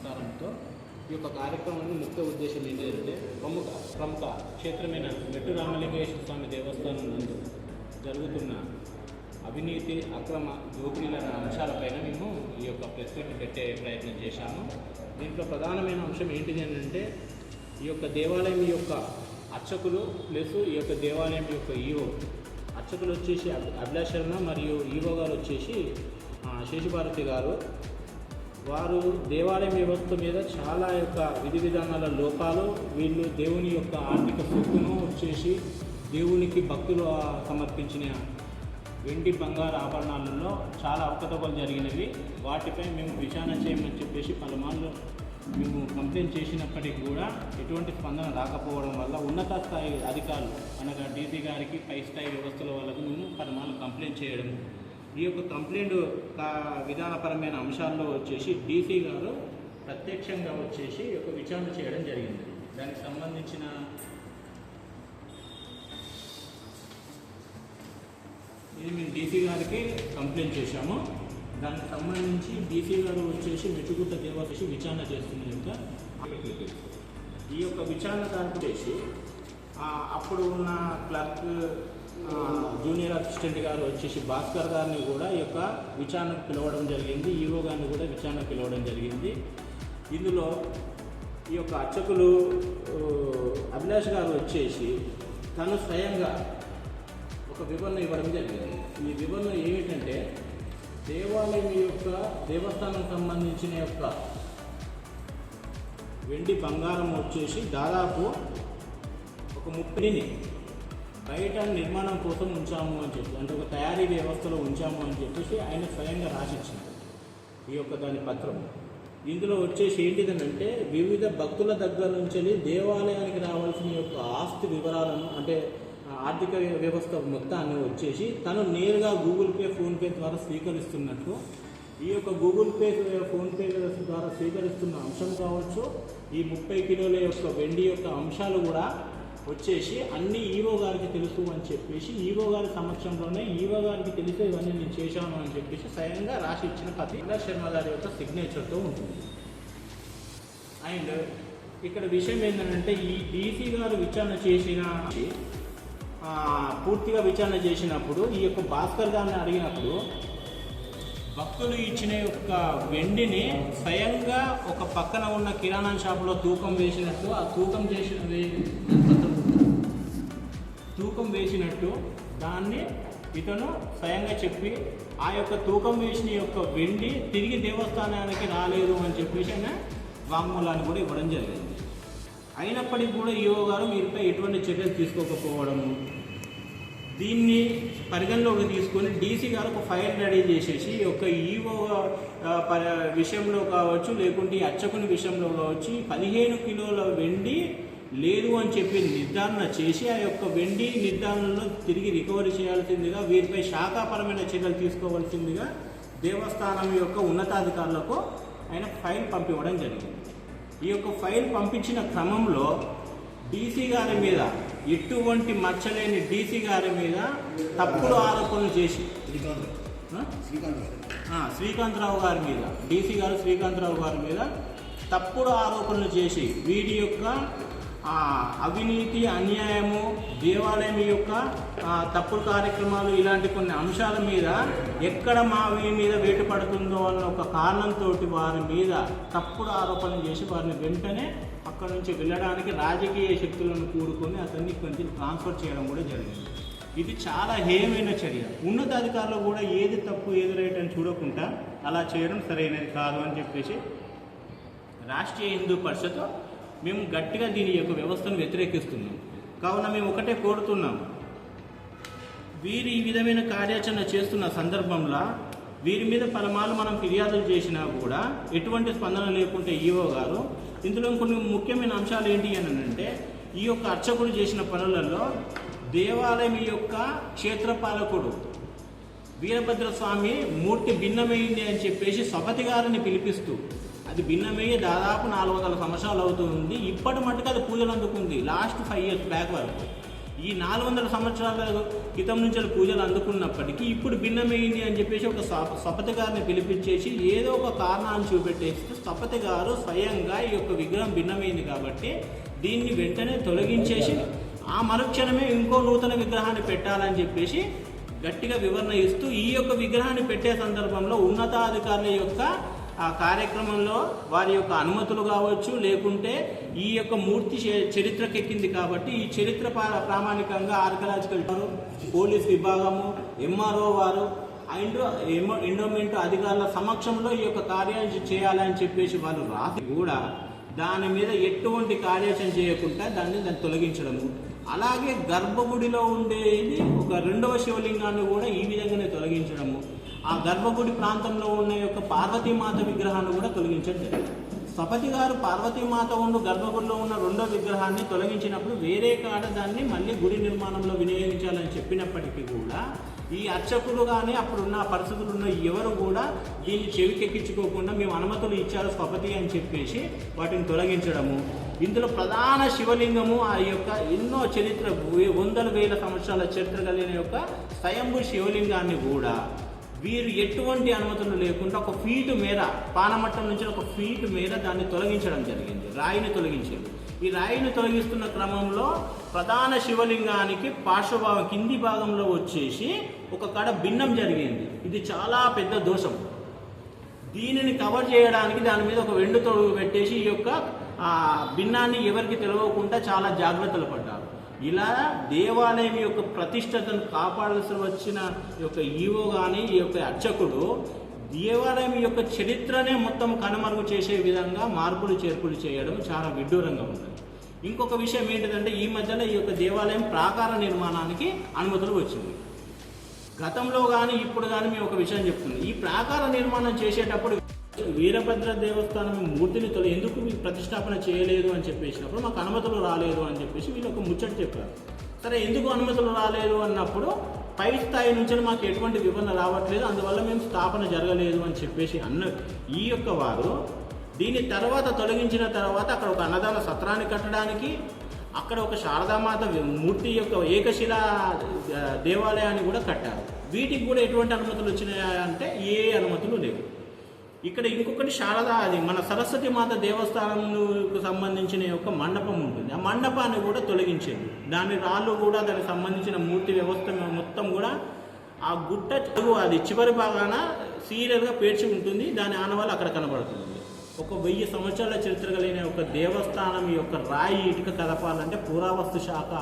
నమస్కారంతో ఈ యొక్క కార్యక్రమాన్ని ముఖ్య ఉద్దేశం ఏంటంటే ప్రముఖ ప్రముఖ క్షేత్రమైన మెట్టు రామలింగేశ్వర స్వామి దేవస్థానం నందు జరుగుతున్న అవినీతి అక్రమ దోపిడీల అంశాలపైన మేము ఈ యొక్క ప్రెస్ మీట్ పెట్టే ప్రయత్నం చేశాము. దీంట్లో ప్రధానమైన అంశం ఏంటిది అంటే ఈ యొక్క దేవాలయం యొక్క అర్చకులు ప్లస్ ఈ యొక్క దేవాలయం యొక్క ఈవో అర్చకులు వచ్చేసి అభి- అభిలాష్ శర్మ మరియు ఈవో గారు వచ్చేసి శేషుభారతి గారు. వారు దేవాలయం వ్యవస్థ మీద చాలా యొక్క విధి విధానాల లోపాలు వీళ్ళు దేవుని యొక్క ఆర్థిక సొత్తును వచ్చేసి దేవునికి భక్తులు సమర్పించిన వెండి బంగారు ఆభరణాలలో చాలా అవకతవకలు జరిగినవి. వాటిపై మేము విచారణ చేయమని చెప్పేసి పలుమార్లు మేము కంప్లైంట్ చేసినప్పటికీ కూడా ఎటువంటి స్పందన రాకపోవడం వల్ల ఉన్నత స్థాయి అధికారులు అనగా డీసీ గారికి పై స్థాయి వ్యవస్థల వాళ్ళకు మేము పలుమార్లు కంప్లైంట్ చేయడం ఈ యొక్క కంప్లైంట్ విధానపరమైన అంశాల్లో వచ్చేసి డీసీ గారు ప్రత్యక్షంగా వచ్చేసి ఒక యొక్క విచారణ చేయడం జరిగింది. దానికి సంబంధించిన ఇది మేము డీసీ గారికి కంప్లైంట్ చేశాము. దానికి సంబంధించి డీసీ గారు వచ్చేసి మెట్టుగుట్ట దేవాలసి విచారణ చేస్తున్న కనుక ఈ యొక్క విచారణ కార్పొరేసి అప్పుడు ఉన్న క్లర్క్ జూనియర్ అసిస్టెంట్ గారు వచ్చేసి భాస్కర్ గారిని కూడా ఈ యొక్క విచారణకు పిలవడం జరిగింది. ఈవో గారిని కూడా విచారణకు పిలవడం జరిగింది. ఇందులో ఈ యొక్క అర్చకులు అభిలాష్ గారు వచ్చేసి తను స్వయంగా ఒక వివరణ ఇవ్వడం జరిగింది. ఈ వివరణ ఏమిటంటే దేవాలయం యొక్క దేవస్థానం సంబంధించిన యొక్క వెండి బంగారం వచ్చేసి దాదాపు ఒక ముప్పైని బయట నిర్మాణం కోసం ఉంచాము అని చెప్పి అంటే ఒక తయారీ వ్యవస్థలో ఉంచాము అని చెప్పేసి ఆయన స్వయంగా రాసిచ్చింది ఈ యొక్క దాని పత్రం. ఇందులో వచ్చేసి ఏంటిదనంటే వివిధ భక్తుల దగ్గర నుంచి దేవాలయానికి రావాల్సిన యొక్క ఆస్తి వివరాలను అంటే ఆర్థిక వ్యవస్థ మొత్తాన్ని వచ్చేసి తను నేరుగా గూగుల్ పే ఫోన్పే ద్వారా స్వీకరిస్తున్నట్లు ఈ యొక్క గూగుల్ పే ఫోన్పే ద్వారా స్వీకరిస్తున్న అంశం కావచ్చు ఈ ముప్పై కిలోల యొక్క వెండి యొక్క అంశాలు కూడా వచ్చేసి అన్ని ఈవో గారికి తెలుసు అని చెప్పేసి ఈవో గారి సమక్షంలోనే ఈవో గారికి తెలిసే ఇవన్నీ నేను చేశాను అని చెప్పేసి స్వయంగా రాసి ఇచ్చిన పత్రిక శర్మ గారి యొక్క సిగ్నేచర్తో ఉంటుంది. అండ్ ఇక్కడ విషయం ఏంటంటే ఈ డీసీ గారు విచారణ చేసిన పూర్తిగా విచారణ చేసినప్పుడు ఈ యొక్క భాస్కర్ గారిని అడిగినప్పుడు భక్తులు ఇచ్చిన యొక్క వెండిని స్వయంగా ఒక పక్కన ఉన్న కిరాణా షాపులో తూకం వేసినట్టు ఆ తూకం చేసిన తూకం వేసినట్టు దాన్ని ఇతను స్వయంగా చెప్పి ఆ యొక్క తూకం వేసిన యొక్క వెండి తిరిగి దేవస్థానానికి రాలేదు అని చెప్పేసి ఆయన వాంగ్మూలాన్ని కూడా ఇవ్వడం జరిగింది. అయినప్పటికీ కూడా ఈవో గారు మీరుపై ఎటువంటి చర్యలు తీసుకోకపోవడము దీన్ని పరిగణలోకి తీసుకొని డీసీ గారు ఒక ఫైల్ రెడీ చేసేసి ఈ యొక్క ఈవో ప- విషయంలో కావచ్చు లేకుంటే ఈ అర్చకుని విషయంలో కావచ్చు పదిహేను కిలోల వెండి లేదు అని చెప్పి నిర్ధారణ చేసి ఆ యొక్క వెండి నిర్ధారణలో తిరిగి రికవరీ చేయాల్సిందిగా వీరిపై శాఖాపరమైన చర్యలు తీసుకోవాల్సిందిగా దేవస్థానం యొక్క ఉన్నతాధికారులకు ఆయన ఫైల్ పంపివ్వడం జరిగింది. ఈ యొక్క ఫైల్ పంపించిన క్రమంలో డీసీ గారి మీద ఎటువంటి మచ్చలేని డీసీ గారి మీద తప్పుడు ఆరోపణలు చేసి శ్రీకాంతరావు గారి మీద డీసీ గారు శ్రీకాంతరావు గారి మీద తప్పుడు ఆరోపణలు చేసి వీడి యొక్క అవినీతి అన్యాయము దేవాలయం యొక్క తప్పుడు కార్యక్రమాలు ఇలాంటి కొన్ని అంశాల మీద ఎక్కడ మా వీరి మీద వేటు పడుతుందో అన్న ఒక కారణంతో వారి మీద తప్పుడు ఆరోపణలు చేసి వారిని వెంటనే అక్కడ నుంచి వెళ్ళడానికి రాజకీయ శక్తులను కూడుకొని అతన్ని కొంచెం ట్రాన్స్ఫర్ చేయడం కూడా జరిగింది. ఇది చాలా హేయమైన చర్య. ఉన్నతాధికారులు కూడా ఏది తప్పు ఏది రైట్ అని చూడకుండా అలా చేయడం సరైనది కాదు అని చెప్పేసి రాష్ట్రీయ హిందూ పరిషత్ మేము గట్టిగా దీని యొక్క వ్యవస్థను వ్యతిరేకిస్తున్నాం. కావున మేము ఒకటే కోరుతున్నాం. వీరు ఈ విధమైన కార్యాచరణ చేస్తున్న సందర్భంలో వీరి మీద పలమాలు మనం ఫిర్యాదులు చేసినా కూడా ఎటువంటి స్పందన లేకుంటే ఈవో గారు ఇందులో కొన్ని ముఖ్యమైన అంశాలు ఏంటి అని అంటే ఈ యొక్క అర్చకుడు చేసిన పనులలో దేవాలయం యొక్క క్షేత్రపాలకుడు వీరభద్ర స్వామి మూర్తి భిన్నమైంది అని చెప్పేసి సపతి గారిని పిలిపిస్తూ అది భిన్నమయ్యి దాదాపు నాలుగు వందల సంవత్సరాలు అవుతుంది. ఇప్పటి మటుకు అది పూజలు అందుకుంది లాస్ట్ ఫైవ్ ఇయర్స్ బ్యాక్ వరకు. ఈ నాలుగు వందల సంవత్సరాల క్రితం నుంచి పూజలు అందుకున్నప్పటికీ ఇప్పుడు భిన్నమైంది అని చెప్పేసి ఒక సప- సపతి గారిని పిలిపించేసి ఏదో ఒక కారణాన్ని చూపెట్టేస్తే సపతి గారు స్వయంగా ఈ యొక్క విగ్రహం భిన్నమైంది కాబట్టి దీన్ని వెంటనే తొలగించేసి ఆ మరుక్షణమే ఇంకో నూతన విగ్రహాన్ని పెట్టాలని చెప్పేసి గట్టిగా వివరణ ఇస్తూ ఈ యొక్క విగ్రహాన్ని పెట్టే సందర్భంలో ఉన్నతాధికారుల యొక్క ఆ కార్యక్రమంలో వారి యొక్క అనుమతులు కావచ్చు లేకుంటే ఈ యొక్క మూర్తి చరిత్రకెక్కింది కాబట్టి ఈ చరిత్ర ప్రామాణికంగా ఆర్కలాజికల్ పోలీస్ విభాగము ఎంఆర్ఓ వారు అండ్ ఎండోమెంట్ అధికారుల సమక్షంలో ఈ యొక్క కార్యాచరణ చేయాలని చెప్పేసి వాళ్ళు రాసి కూడా దాని మీద ఎటువంటి కార్యాచరణ చేయకుండా దాన్ని దాన్ని తొలగించడము. అలాగే గర్భగుడిలో ఉండేది ఒక రెండవ శివలింగాన్ని కూడా ఈ విధంగానే తొలగించడము. ఆ గర్భగుడి ప్రాంతంలో ఉన్న యొక్క పార్వతీమాత విగ్రహాన్ని కూడా తొలగించడం జరిగింది. సపతి గారు పార్వతీమాత ఉండు గర్భగుడిలో ఉన్న రెండో విగ్రహాన్ని తొలగించినప్పుడు వేరే కాడ దాన్ని మళ్ళీ గుడి నిర్మాణంలో వినియోగించాలని చెప్పినప్పటికీ కూడా ఈ అర్చకులు కానీ అప్పుడున్న పరిస్థితులు ఉన్న ఎవరు కూడా దీన్ని చెవికెక్కించుకోకుండా మేము అనుమతులు ఇచ్చారు స్వపతి అని చెప్పేసి వాటిని తొలగించడము. ఇందులో ప్రధాన శివలింగము ఆ యొక్క ఎన్నో చరిత్ర వందల వేల సంవత్సరాల చరిత్ర కలిగిన యొక్క స్వయంభూ శివలింగాన్ని కూడా వీరు ఎటువంటి అనుమతులు లేకుండా ఒక ఫీటు మేర పానమట్టం నుంచి ఒక ఫీటు మేర దాన్ని తొలగించడం జరిగింది రాయిని తొలగించారు. ఈ రాయిని తొలగిస్తున్న క్రమంలో ప్రధాన శివలింగానికి పార్శ్వభాగం కింది భాగంలో వచ్చేసి ఒక కడ భిన్నం జరిగింది. ఇది చాలా పెద్ద దోషం. దీనిని కవర్ చేయడానికి దాని మీద ఒక వెండు తొడుగు పెట్టేసి ఈ యొక్క భిన్నాన్ని ఎవరికి తెలవకుండా చాలా జాగ్రత్తలు పడ్డారు. ఇలా దేవాలయం యొక్క ప్రతిష్టతను కాపాడాల్సి వచ్చిన ఈ యొక్క ఈవో కానీ ఈ యొక్క అర్చకుడు దేవాలయం యొక్క చరిత్రనే మొత్తం కనుమరుగు చేసే విధంగా మార్పులు చేర్పులు చేయడం చాలా విడ్డూరంగా ఉంటుంది. ఇంకొక విషయం ఏంటిదంటే ఈ మధ్యన ఈ యొక్క దేవాలయం ప్రాకార నిర్మాణానికి అనుమతులు వచ్చింది. గతంలో కానీ ఇప్పుడు కానీ మేము ఒక విషయం చెప్తున్నాం. ఈ ప్రాకార నిర్మాణం చేసేటప్పుడు వీరభద్ర దేవస్థానం మూర్తిని తొలి ఎందుకు మీరు ప్రతిష్టాపన చేయలేదు అని చెప్పేసినప్పుడు మాకు అనుమతులు రాలేదు అని చెప్పేసి వీళ్ళు ఒక ముచ్చట చెప్పారు. సరే ఎందుకు అనుమతులు రాలేదు అన్నప్పుడు పై స్థాయి నుంచి మాకు ఎటువంటి వివరణ రావట్లేదు అందువల్ల మేము స్థాపన జరగలేదు అని చెప్పేసి అన్న ఈ యొక్క వారు దీని తర్వాత తొలగించిన తర్వాత అక్కడ ఒక అన్నదాన సత్రాన్ని కట్టడానికి అక్కడ ఒక శారదామాత మూర్తి యొక్క ఏకశిల దేవాలయాన్ని కూడా కట్టారు. వీటికి కూడా ఎటువంటి అనుమతులు వచ్చినాయా అంటే ఏ అనుమతులు లేవు. ఇక్కడ ఇంకొకటి శారదా అది. మన సరస్వతి మాత దేవస్థానంకు సంబంధించిన యొక్క మండపం ఉంటుంది. ఆ మండపాన్ని కూడా తొలగించేది. దాని రాళ్ళు కూడా దానికి సంబంధించిన మూర్తి వ్యవస్థ మొత్తం కూడా ఆ గుట్ట అది చివరి భాగాన సీరియల్గా పేర్చి ఉంటుంది. దాని ఆనవాళ్ళు అక్కడ కనబడుతుంది. ఒక వెయ్యి సంవత్సరాల చరిత్ర కలిగిన ఒక దేవస్థానం యొక్క రాయి ఇటుక కదపాలంటే పురావస్తు శాఖ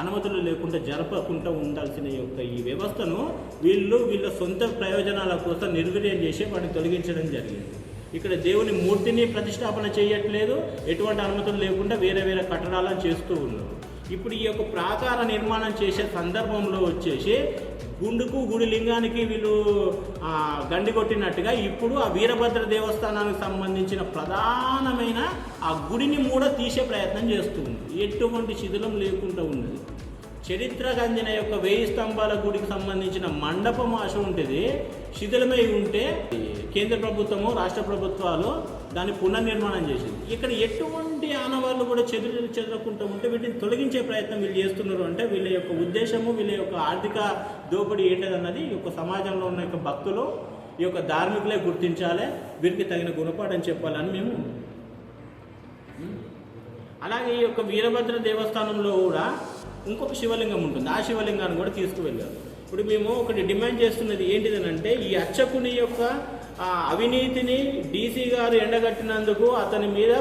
అనుమతులు లేకుండా జరపకుండా ఉండాల్సిన యొక్క ఈ వ్యవస్థను వీళ్ళు వీళ్ళ సొంత ప్రయోజనాల కోసం నిర్వీర్యం చేసి వాటిని తొలగించడం జరిగింది. ఇక్కడ దేవుని మూర్తిని ప్రతిష్టాపన చేయట్లేదు ఎటువంటి అనుమతులు లేకుండా వేరే వేరే కట్టడాలను చేస్తూ ఉన్నారు. ఇప్పుడు ఈ యొక్క ప్రాకార నిర్మాణం చేసే సందర్భంలో వచ్చేసి గుండుకు గుడి లింగానికి వీళ్ళు గండి కొట్టినట్టుగా ఇప్పుడు ఆ వీరభద్ర దేవస్థానానికి సంబంధించిన ప్రధానమైన ఆ గుడిని కూడా తీసే ప్రయత్నం చేస్తుంది. ఎటువంటి శిథిలం లేకుండా ఉన్నది. చరిత్రకు అందిన యొక్క వేయి స్తంభాల గుడికి సంబంధించిన మండపం ఆశ ఉంటుంది. శిథిలమై ఉంటే కేంద్ర ప్రభుత్వము రాష్ట్ర ప్రభుత్వాలు దాన్ని పునర్నిర్మాణం చేసింది. ఇక్కడ ఎటువంటి ఆనవాళ్ళు కూడా చెదురు చెదరకుండా ఉంటే వీటిని తొలగించే ప్రయత్నం వీళ్ళు చేస్తున్నారు అంటే వీళ్ళ యొక్క ఉద్దేశము వీళ్ళ యొక్క ఆర్థిక దోపిడీ ఏంటన్నది ఈ యొక్క సమాజంలో ఉన్న యొక్క భక్తులు ఈ యొక్క ధార్మికులే గుర్తించాలి వీరికి తగిన గుణపాఠం చెప్పాలని మేము అలాగే ఈ యొక్క వీరభద్ర దేవస్థానంలో కూడా ఇంకొక శివలింగం ఉంటుంది. ఆ శివలింగాన్ని కూడా తీసుకువెళ్ళారు. ఇప్పుడు మేము ఒకటి డిమాండ్ చేస్తున్నది ఏంటిదనంటే ఈ అర్చకుని యొక్క అవినీతిని డీసీ గారు ఎండగట్టినందుకు అతని మీద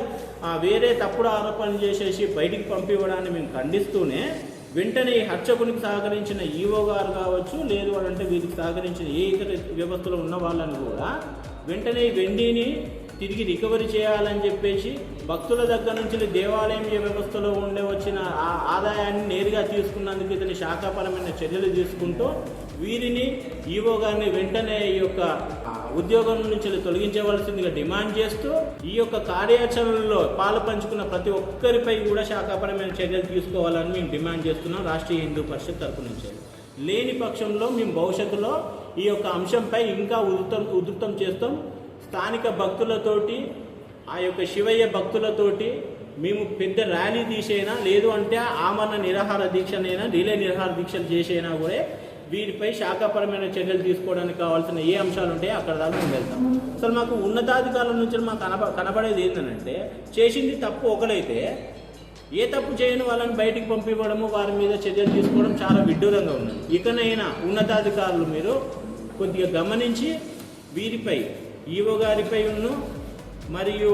వేరే తప్పుడు ఆరోపణలు చేసేసి బయటికి పంపివ్వడాన్ని మేము ఖండిస్తూనే వెంటనే ఈ హర్చకునికి సహకరించిన ఈవో గారు కావచ్చు లేదు అంటే వీరికి సహకరించిన ఏ ఇతర వ్యవస్థలో ఉన్న వాళ్ళని కూడా వెంటనే వెండిని తిరిగి రికవరీ చేయాలని చెప్పేసి భక్తుల దగ్గర నుంచి దేవాలయం వ్యవస్థలో ఉండే వచ్చిన ఆ ఆదాయాన్ని నేరుగా తీసుకున్నందుకు ఇతని శాఖాపరమైన చర్యలు తీసుకుంటూ వీరిని ఈవో గారిని వెంటనే ఈ యొక్క ఉద్యోగం నుంచి తొలగించవలసిందిగా డిమాండ్ చేస్తూ ఈ యొక్క కార్యాచరణలో పాలు పంచుకున్న ప్రతి ఒక్కరిపై కూడా శాఖాపరమైన చర్యలు తీసుకోవాలని మేము డిమాండ్ చేస్తున్నాం. రాష్ట్రీయ హిందూ పరిషత్ తరపు నుంచి. లేని పక్షంలో మేము భవిష్యత్తులో ఈ యొక్క అంశంపై ఇంకా ఉధృతం ఉధృతం చేస్తాం. స్థానిక భక్తులతోటి ఆ యొక్క శివయ్య భక్తులతోటి మేము పెద్ద ర్యాలీ తీసేనా లేదు అంటే ఆమరణ నిరాహార దీక్షనైనా రిలే నిరాహార దీక్షలు చేసేనా కూడా వీరిపై శాఖాపరమైన చర్యలు తీసుకోవడానికి కావాల్సిన ఏ అంశాలు ఉంటాయో అక్కడ దాకా మేము వెళ్తాం. అసలు మాకు ఉన్నతాధికారుల నుంచి మాకు కనబ కనబడేది ఏంటంటే చేసింది తప్పు ఒకలైతే ఏ తప్పు చేయని వాళ్ళని బయటికి పంపివ్వడము వారి మీద చర్యలు తీసుకోవడం చాలా విడ్డూరంగా ఉన్నది. ఇకనైనా ఉన్నతాధికారులు మీరు కొద్దిగా గమనించి వీరిపై ఈవో గారిపై ఉన్ను మరియు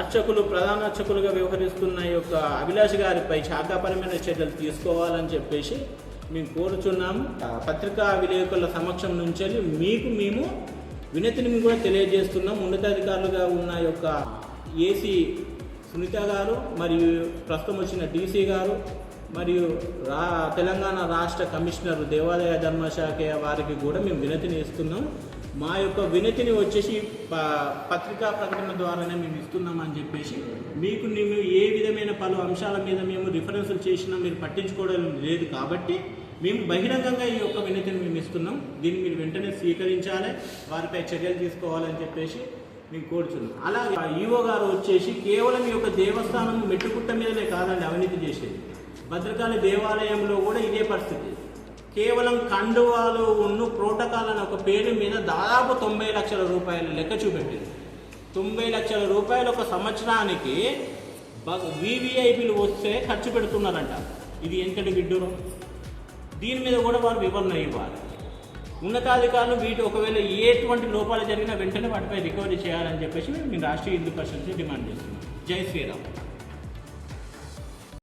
అర్చకులు ప్రధాన అర్చకులుగా వ్యవహరిస్తున్న యొక్క అభిలాష్ గారిపై శాఖాపరమైన చర్యలు తీసుకోవాలని చెప్పేసి మేము కోరుచున్నాము పత్రికా విలేకరుల సమక్షం నుంచి మీకు మేము వినతిని కూడా తెలియజేస్తున్నాం. ఉన్నతాధికారులుగా ఉన్న యొక్క ఏసీ సునీత గారు మరియు ప్రస్తుతం వచ్చిన డీసీ గారు మరియు రా తెలంగాణ రాష్ట్ర కమిషనర్ దేవాదాయ ధర్మశాఖ వారికి కూడా మేము వినతిని ఇస్తున్నాం. మా యొక్క వినతిని వచ్చేసి ప- పత్రికా ప్రకటన ద్వారానే మేము ఇస్తున్నామని చెప్పేసి మీకు మేము ఏ విధమైన పలు అంశాల మీద మేము రిఫరెన్సులు చేసినా మీరు పట్టించుకోవడం లేదు కాబట్టి మేము బహిరంగంగా ఈ యొక్క వినతిని మేము ఇస్తున్నాం. దీన్ని మీరు వెంటనే స్వీకరించాలి. వారిపై చర్యలు తీసుకోవాలని చెప్పేసి మేము కోరుచున్నాం. అలాగే ఈవో గారు వచ్చేసి కేవలం ఈ యొక్క దేవస్థానం మెట్టుకుట్ట మీదనే కాదండి అవినీతి చేసేది. భద్రకాళి దేవాలయంలో కూడా ఇదే పరిస్థితి. కేవలం కండువాలు ఉన్న ప్రోటోకాల్ అనే ఒక పేరు మీద దాదాపు తొంభై లక్షల రూపాయలు లెక్క చూపెట్టింది. తొంభై లక్షల రూపాయలు ఒక సంవత్సరానికి వివిఐపీలు వస్తే ఖర్చు పెడుతున్నారంట. ఇది ఎంతటి విడ్డూరం? దీని మీద కూడా వారు వివరణ ఇవ్వాలి. ఉన్నతాధికారులు వీటి ఒకవేళ ఎటువంటి లోపాలు జరిగినా వెంటనే వాటిపై రికవరీ చేయాలని చెప్పేసి మేము రాష్ట్రీయ హిందూ పరిషత్ డిమాండ్ చేస్తున్నాం. జై శ్రీరామ్.